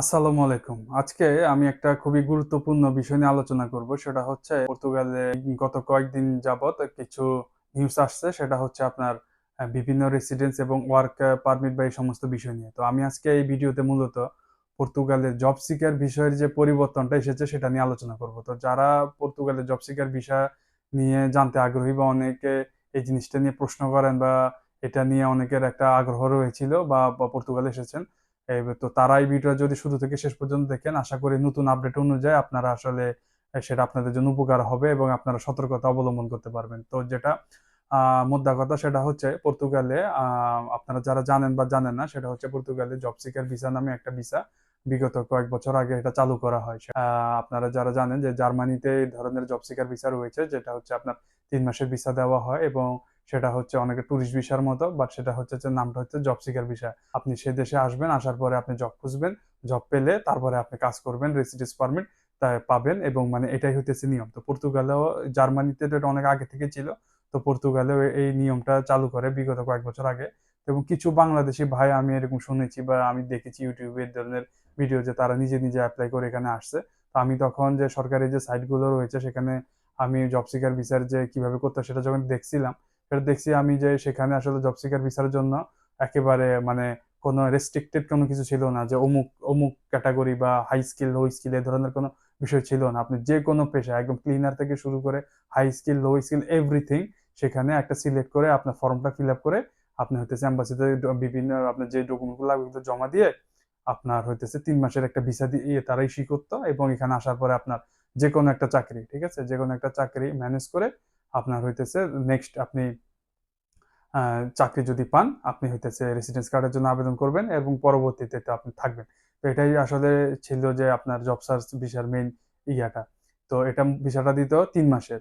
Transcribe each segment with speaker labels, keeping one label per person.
Speaker 1: আসসালামু আলাইকুম। আজকে আমি একটা খুবই গুরুত্বপূর্ণ বিষয় নিয়ে আলোচনা করব। সেটা হচ্ছে পর্তুগালে গত কয়েকদিন যাবৎ কিছু নিউজ আসছে। সেটা হচ্ছে আপনার বিভিন্ন রেসিডেন্স এবং ওয়ার্ক পারমিট বা এই সমস্ত বিষয় নিয়ে। তো আমি আজকে এই ভিডিওতে মূলত পর্তুগালের জব সিকার বিষয়ের যে পরিবর্তনটা এসেছে সেটা নিয়ে আলোচনা করব। তো যারা পর্তুগালের জব সিকার বিষয় নিয়ে জানতে আগ্রহী বা অনেকে এই জিনিসটা নিয়ে প্রশ্ন করেন বা এটা নিয়ে অনেকের একটা আগ্রহ রয়েছিল বা পর্তুগালে এসেছেন তো তারা এই ভিডিও যদি শুরু থেকে শেষ পর্যন্ত দেখেন, আশা করি নতুন আপডেট অনুযায়ী আপনারা আসলে সেটা আপনাদের জন্য উপকার হবে এবং আপনারা সতর্কতা অবলম্বন করতে পারবেন। তো যেটা মোদ্দা কথা সেটা হচ্ছে পর্তুগালে আপনারা যারা জানেন বা জানেন না, সেটা হচ্ছে পর্তুগালে জব সিকার ভিসা নামে একটা ভিসা বিগত কয়েক বছর আগে এটা চালু করা হয়। আপনারা যারা জানেন যে জার্মানিতে এই ধরনের জব সিকার ভিসা রয়েছে, যেটা হচ্ছে আপনার তিন মাসের ভিসা দেওয়া হয় এবং সেটা হচ্ছে অনেকে ট্যুরিস্ট ভিসার মতো বাট সেটা হচ্ছে যে নামটা হচ্ছে জব সিকার ভিসা আপনি সে দেশে আসবেন, আসার পরে আপনি জব খুঁজবেন জব পেলে তারপরে আপনি কাজ করবেন রেসিডেন্স পারমিট তাই পাবেন এবং মানে এটাই হইতেছে নিয়ম। তো পর্তুগালেও জার্মানিতে তো এটা অনেক আগে থেকে ছিল, তো পর্তুগালেও এই নিয়মটা চালু করে বিগত কয়েক বছর আগে। এবং কিছু বাংলাদেশি ভাই আমি এরকম শুনেছি বা আমি দেখেছি ইউটিউবে এই ধরনের ভিডিও যে তারা নিজে নিজে অ্যাপ্লাই করে এখানে আসছে। তো আমি তখন যে সরকারি যে সাইটগুলো রয়েছে সেখানে আমি জব সিকার ভিসার যে কীভাবে করতে সেটা যখন দেখছিলাম সেটা দেখছি আমি যে সেখানে আসলে জব সিকার ভিসার জন্য একেবারে মানে কোনো রেস্ট্রিক্টেড কোনো কিছু ছিল না, যে অমুক অমুক ক্যাটাগরি বা হাই স্কিল লো স্কিল এই ধরনের কোনো বিষয় ছিল না। আপনি যে কোনো পেশা একদম ক্লিনার থেকে শুরু করে high skill low skill everything সেখানে একটা সিলেক্ট করে আপনার ফর্মটা ফিল আপ করে আপনি হইতেছে অ্যাম্বাসিতে বিভিন্ন আপনার যে ডকুমেন্টগুলো লাগবে জমা দিয়ে আপনার হইতেছে তিন মাসের একটা ভিসা দিয়ে তারা ইস্যু করতো এবং এখানে আসার পরে আপনার যে কোনো একটা চাকরি, ঠিক আছে? যে কোনো একটা চাকরি ম্যানেজ করে আপনার হইতেছে নেক্সট আপনি চাকরি যদি পান, আপনি হইতেছে রেসিডেন্স কার্ডের জন্য আবেদন করবেন এবং পরবর্তীতে তো আপনি থাকবেন। তো এটাই আসলে ছিল যে আপনার জব সার্চ ভিসার মেইন ইয়াটা। তো এটা ভিসাটা দিত তিন মাসের।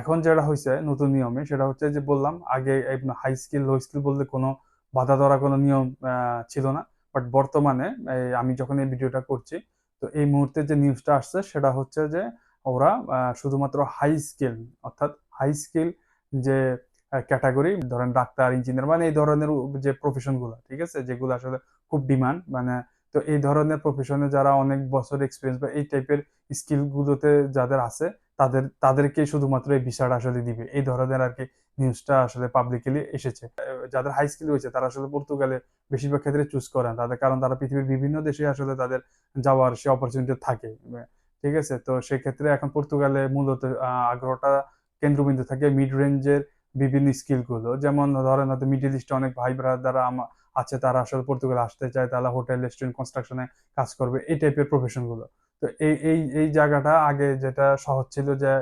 Speaker 1: এখন যেটা হয়েছে নতুন নিয়মে, সেটা হচ্ছে যে বললাম, আগে হাই স্কিল লো স্কিল বলতে কোনো বাধা ধরা কোনো নিয়ম ছিল না। বাট বর্তমানে আমি যখন এই ভিডিওটা করছি, তো এই মুহূর্তে যে নিউজটা আসছে, সেটা হচ্ছে যে ওরা শুধুমাত্র হাই স্কিল অর্থাৎ হাই স্কিল যে ক্যাটাগরি ধরেন ডাক্তার ইঞ্জিনিয়ার মানে এই ধরনের যে প্রফেশনগুলো, ঠিক আছে? যেগুলো আসলে খুব ডিমান্ড মানে তো এই ধরনের প্রফেশনে যারা অনেক বছর এক্সপিরিয়েন্স বা এই টাইপের স্কিল গুলোতে যাদের আছে, তাদের তাদেরকে শুধুমাত্র এই ভিসাটা আসলে দিবে। এই ধরনের আর কি নিউজটা আসলে পাবলিকলি এসেছে। যাদের হাই স্কিল হয়েছে, তারা আসলে পর্তুগালে বেশিরভাগ ক্ষেত্রে চুজ করেন তাদের, কারণ তারা পৃথিবীর বিভিন্ন দেশে আসলে তাদের যাওয়ার সে অপরচুনিটি থাকে। ঠিক আছে? তো সেক্ষেত্রে এখন পর্তুগালে মূলত আগ্রহটা কেন্দ্রবিন্দু থাকে মিড রেঞ্জের বিভিন্ন স্কিলগুলো যেমন ধরেন হয়তো মিডিল ইস্টে অনেক ভাই ব্রাদার আছে, তারা আসলে পর্তুগালে আসতে চায়, তারা হোটেল রেস্টুরেন্ট কনস্ট্রাকশনে কাজ করবে, এই টাইপের প্রফেশনগুলো তো এই এই এই জায়গাটা আগে যেটা সহজ ছিল যে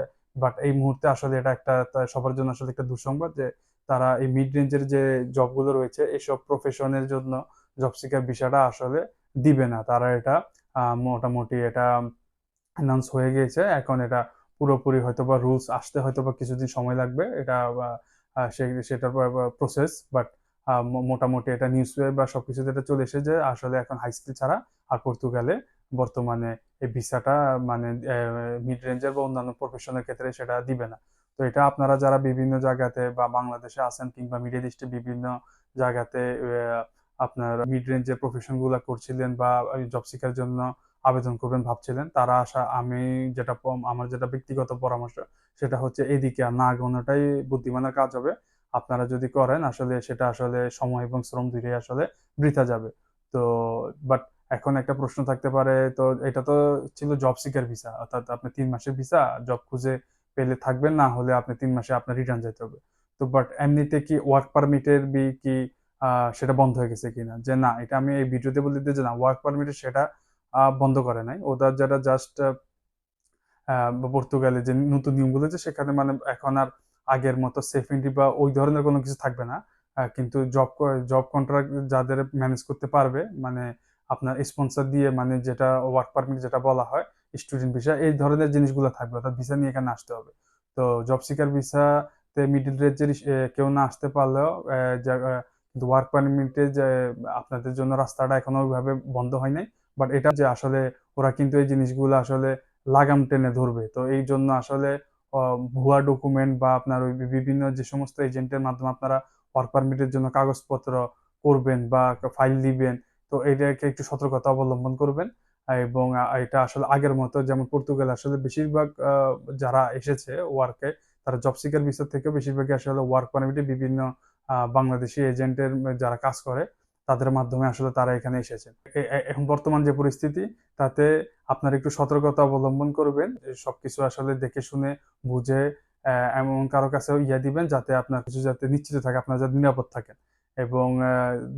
Speaker 1: বাট এই মুহূর্তে আসলে এটা একটা সবার জন্য আসলে একটা দুঃসংবাদ যে, তারা এই মিড রেঞ্জের যে জবগুলো রয়েছে এইসব প্রফেশনের জন্য জব সিকার বিষয়টা আসলে দিবে না। তারা এটা মোটামুটি এটা অ্যানাউন্স হয়ে গিয়েছে, এখন এটা পুরোপুরি হয়তো বা রুলস আসতে হয়তো বা কিছুদিন সময় লাগবে। এটা সেটার প্রসেস বাট মোটামুটি এটা নিউজ বা সবকিছুতে এটা চলে এসেছে। আসলে এখন হাই স্কুল ছাড়া আর পর্তুগালে বর্তমানে এই ভিসাটা মানে মিড রেঞ্জের বা অন্যান্য প্রফেশনের ক্ষেত্রে সেটা দিবে না। তো এটা আপনারা যারা বিভিন্ন জায়গাতে বা বাংলাদেশে আছেন কিংবা মিডল ইস্টে বিভিন্ন জায়গাতে আপনার মিড রেঞ্জের প্রফেশনগুলা করছিলেন বা জব সিকার জন্য আবেদন করবেন ভাবছিলেন। তারা আসা আমি যেটা আমার যেটা ব্যক্তিগত পরামর্শ, সেটা হচ্ছে এদিকে আর না আগানোটাই বুদ্ধিমানের কাজ হবে। আপনারা যদি করেন, আসলে সেটা আসলে সময় এবং শ্রম দুইটাই আসলে বৃথা যাবে। তো বাট এখন একটা প্রশ্ন থাকতে পারে, তো এটা তো ছিল জব সিকার ভিসা অর্থাৎ আপনি তিন মাসের ভিসা জব খুঁজে পেলে থাকবেন, না হলে আপনি তিন মাসে আপনার রিটার্ন যেতে হবে। তো বাট এমনিতে কি ওয়ার্ক পারমিটের বি কি সেটা বন্ধ হয়ে গেছে কিনা? যে না, এটা আমি এই ভিডিওতে বলে দিতে যে না ওয়ার্ক পারমিটের সেটা বন্ধ করে নাই। ওদের যেটা জাস্ট পর্তুগালে যে নতুন নিয়মগুলো যে সেখানে মানে এখন আর আগের মতো সেফিটি বা ওই ধরনের কোনো কিছু থাকবে না। কিন্তু জব জব কন্ট্রাক্ট যাদের ম্যানেজ করতে পারবে মানে আপনার স্পন্সর দিয়ে মানে যেটা ওয়ার্ক পারমিট যেটা বলা হয় স্টুডেন্ট ভিসা এই ধরনের জিনিসগুলো থাকবে। অর্থাৎ ভিসা নিয়ে এখানে আসতে হবে। তো জব সিকার ভিসাতে মিডিল রেঞ্জের কেউ না আসতে পারলেও কিন্তু ওয়ার্ক পারমিটে যে, আপনাদের জন্য রাস্তাটা এখনও ওইভাবে বন্ধ হয় নাই। বাট এটা যে আসলে ওরা কিন্তু এই জিনিসগুলো আসলে লাগাম টেনে ধরবে। তো এই জন্য আসলে ভুয়া ডকুমেন্ট বা আপনার ওই বিভিন্ন যে সমস্ত এজেন্টের মাধ্যমে আপনারা ওয়ার্ক পারমিটের জন্য কাগজপত্র করবেন বা ফাইল দিবেন, তো এটাকে একটু সতর্কতা অবলম্বন করবেন। এবং এটা আসলে আগের মতো যেমন পর্তুগাল আসলে বেশিরভাগ যারা এসেছে ওয়ার্কে তারা জব সিকার ভিসা থেকে বেশিরভাগই আসলে ওয়ার্ক পারমিটে বিভিন্ন বাংলাদেশি এজেন্টের যারা কাজ করে তাদের মাধ্যমে আসলে তারা এখানে এসেছেন। এখন বর্তমান যে পরিস্থিতি, তাতে আপনার একটু সতর্কতা অবলম্বন করবেন সবকিছু আসলে দেখে শুনে, বুঝে এমন কারও কাছে ইয়া দিবেন যাতে আপনার কিছু যাতে নিশ্চিত থাকে, আপনার যাতে নিরাপদ থাকেন। এবং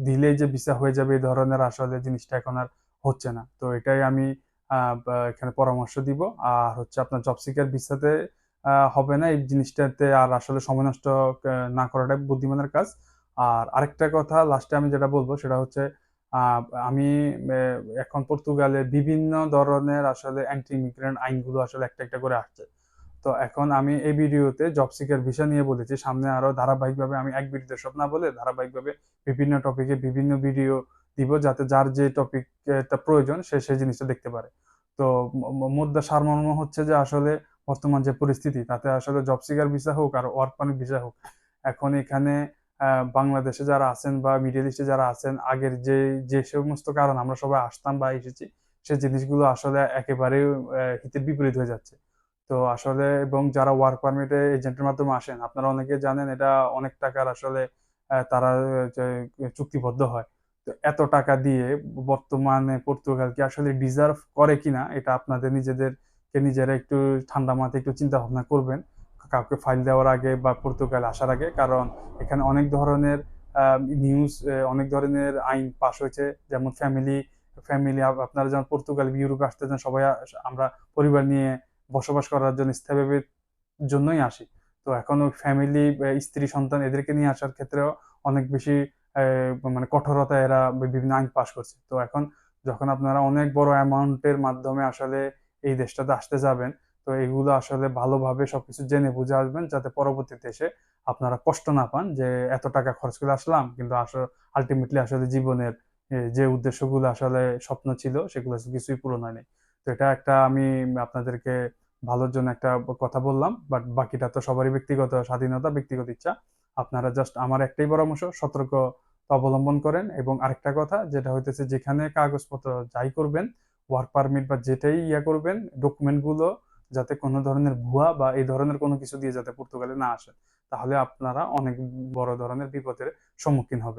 Speaker 1: দিলেই যে ভিসা হয়ে যাবে এই ধরনের আসলে জিনিসটা এখন আর হচ্ছে না। তো এটাই আমি এখানে পরামর্শ দিব। আর হচ্ছে আপনার জব সিকার ভিসাতে হবে না, এই জিনিসটাতে আর আসলে সময় নষ্ট না করাটাই বুদ্ধিমানের কাজ। আর আরেকটা কথা লাস্টে আমি যেটা বলব সেটা হচ্ছে আমি এখন পর্তুগালে বিভিন্ন ধরনের আসলে অ্যান্টি ইমিগ্রেন্ট আইনগুলো আসলে একটা একটা করে আসছে। তো এখন আমি এই ভিডিওতে জব সিকার ভিসা নিয়ে বলেছি, সামনে আরও ধারাবাহিকভাবে আমি এক ভিডিওতে সব না বলে ধারাবাহিকভাবে বিভিন্ন টপিকে বিভিন্ন ভিডিও দিব যাতে যার যে টপিকটা প্রয়োজন সে সেই জিনিসটা দেখতে পারে। তো মুদ্রা সারমর্ম হচ্ছে যে আসলে বর্তমান যে পরিস্থিতি, তাতে আসলে জব সিকার ভিসা হোক আর ওয়ার্ক পারমিট ভিসা হোক, এখন এখানে বাংলাদেশে যারা আছেন বা মিডল ইস্টে যারা আছেন, আগের যে যে সমস্ত কারণ আমরা সবাই আসতাম বা এসেছি, সে জিনিসগুলো আসলে একেবারে হিতের বিপরীত হয়ে যাচ্ছে। তো আসলে, এবং যারা ওয়ার্ক পারমিটে এজেন্টের মাধ্যমে আসেন, আপনারা অনেকে জানেন এটা অনেক টাকার আসলে তারা চুক্তিবদ্ধ হয়। তো এত টাকা দিয়ে বর্তমানে পর্তুগাল কি আসলে ডিজার্ভ করে কিনা, এটা আপনাদের নিজেদেরকে নিজেরা একটু ঠান্ডা মাথায় একটু চিন্তা ভাবনা করবেন। কাউকে ফাইল দেওয়ার আগে বা পর্তুগাল আসার আগে, কারণ এখানে অনেক ধরনের নিউজ অনেক ধরনের আইন পাশ হয়েছে। যেমন ফ্যামিলি ফ্যামিলি আপনারা যেমন পর্তুগাল ইউরোপে আসতে চান, সবাই আমরা পরিবার নিয়ে বসবাস করার জন্য স্থায়ীভাবে জন্যই আসি। তো এখন ফ্যামিলি স্ত্রী, সন্তান এদেরকে নিয়ে আসার ক্ষেত্রেও অনেক বেশি মানে কঠোরতা এরা বিভিন্ন আইন পাশ করছে। তো এখন যখন আপনারা অনেক বড় অ্যামাউন্টের মাধ্যমে আসলে এই দেশটাতে আসতে যাবেন তো এগুলো আসলে ভালোভাবে সবকিছু জেনে বুঝে আসবেন যাতে পরবর্তীতে এসে আপনারা কষ্ট না পান যে এত টাকা খরচ করে আসলাম, কিন্তু আসলে আলটিমেটলি আসলে জীবনের যে উদ্দেশ্যগুলো আসলে স্বপ্ন ছিল সেগুলো কিছুই পূরণ হয়নি। তো এটা একটা আমি আপনাদেরকে ভালোর জন্য একটা কথা বললাম বাট বাকিটা তো সবারই ব্যক্তিগত স্বাধীনতা, ব্যক্তিগত ইচ্ছা। আপনারা জাস্ট আমার একটাই পরামর্শ, সতর্ক অবলম্বন করেন। এবং আরেকটা কথা, যেটা হইতেছে যেখানে কাগজপত্র যাই করবেন ওয়ার্ক পারমিট বা যেটাই ইয়া করবেন ডকুমেন্টগুলো যাতে কোনো ধরনের ভুয়া বা এই ধরনের কোনো কিছু দিয়ে যাতে পর্তুগালে না আসে, তাহলে আপনারা অনেক বড় ধরনের বিপদের সম্মুখীন হবেন।